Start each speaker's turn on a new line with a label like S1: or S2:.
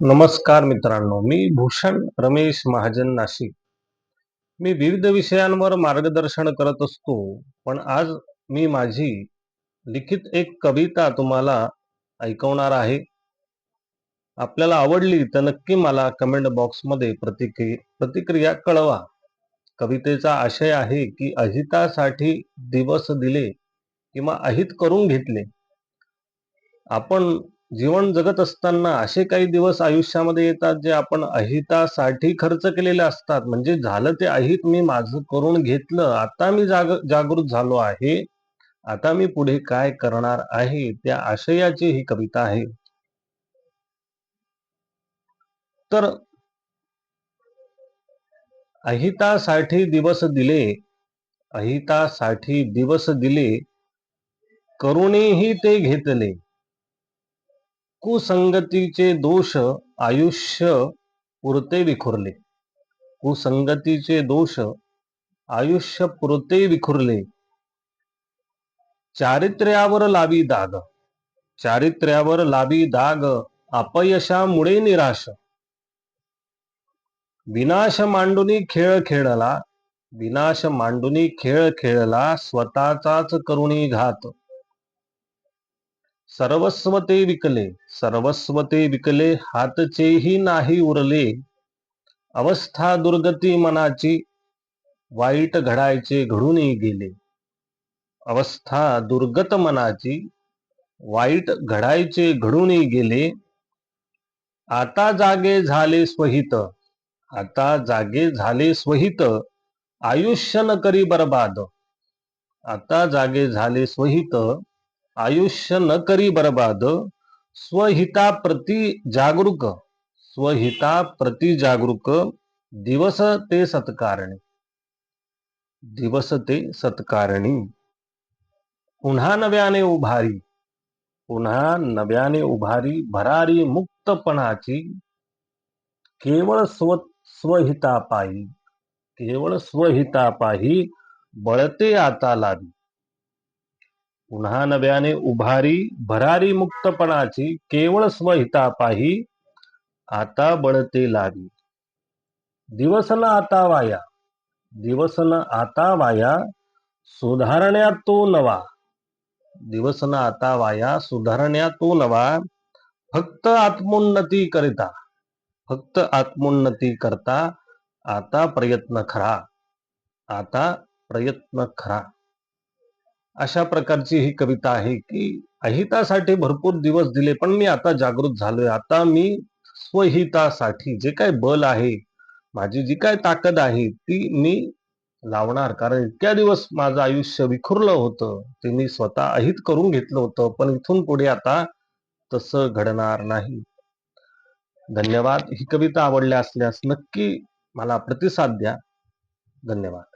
S1: नमस्कार मित्रांनो मी भूषण रमेश महाजन नाशिक. मी विविध विषयांवर मार्गदर्शन करत असतो पण आज मी माझी लिखित एक कविता तुम्हाला ऐकवणार आहे. आपल्याला आवडली तर नक्की मला कमेंट बॉक्समध्ये प्रतिक्रिया प्रतिक्रिया कळवा. कवितेचा आशय आहे की अहितासाठी दिवस दिले किंवा अहित करून घेतले. आपण जीवन जगत असताना असे काही दिवस आयुष्यामध्ये येतात जे आपण अहितासाठी खर्च केलेले असतात. म्हणजे झालं ते अहित मी माझं करून घेतलं. आता मी जाग जागृत झालो आहे. आता मी पुढे काय करणार आहे? त्या आशयाची ही कविता आहे. तर अहितासाठी दिवस दिले. अहितासाठी दिवस दिले. करुणेही ते घेतले. कुसंगतीचे दोष आयुष्य पुरते विखुरले. कुसंगतीचे दोष आयुष्य पुरते विखुरले. चारित्र्यावर लावी दाग. चारित्र्यावर लावी दाग अपयशामुळे निराश. विनाश मांडुनी खेळ खेळला विनाश मांडुनी खेळ खेळला स्वतःचाच करुणी घात. सर्वस्व ते विकले सर्वस्व ते विकले हातचेही नाही उरले. अवस्था दुर्गती मनाची वाईट घडायचे घडूनही गेले. अवस्था दुर्गत मनाची वाईट घडायचे घडूनही गेले. आता जागे झाले स्वहित आता जागे झाले स्वहित आयुष्य न करी बरबाद. आता जागे झाले स्वहित आयुष्य न करी बरबाद स्वहिता प्रति जागरूक स्वहिता प्रति जागरूक दिवस ते सत्कारणी. दिवस ते सत्कारणी. पुन्हा नव्याने उभारी पुन्हा नव्याने उभारी भरारी मुक्तपणाची केवळ स्व स्वहितापायी केवळ स्वहितापायी बळते आता लावी पुन्हा नव्याने उभारी भरारी मुक्तपणाची केवळ स्वहितापायी आता बळते लावी दिवस न आता वाया दिवस न आता वाया सुधारण्या तो नवा. दिवस न आता वाया सुधारण्या तो नवा. फक्त आत्मोन्नती करिता फक्त आत्मोन्नती करता आता प्रयत्न खरा आता प्रयत्न खरा. अशा प्रकारची ही कविता आहे की अहितासाठी भरपूर दिवस दिले पण मी आता जागृत झालोय. आता मी स्वहितासाठी जे काय बल आहे माझी जी काय ताकद आहे ती मी लावणार. कारण इतक्या दिवस माझं आयुष्य विखुरलं होतं ते मी स्वतः अहित करून घेतलं होतं पण इथून पुढे आता तसं घडणार नाही. धन्यवाद. ही कविता आवडल्या असल्यास नक्की मला प्रतिसाद द्या. धन्यवाद.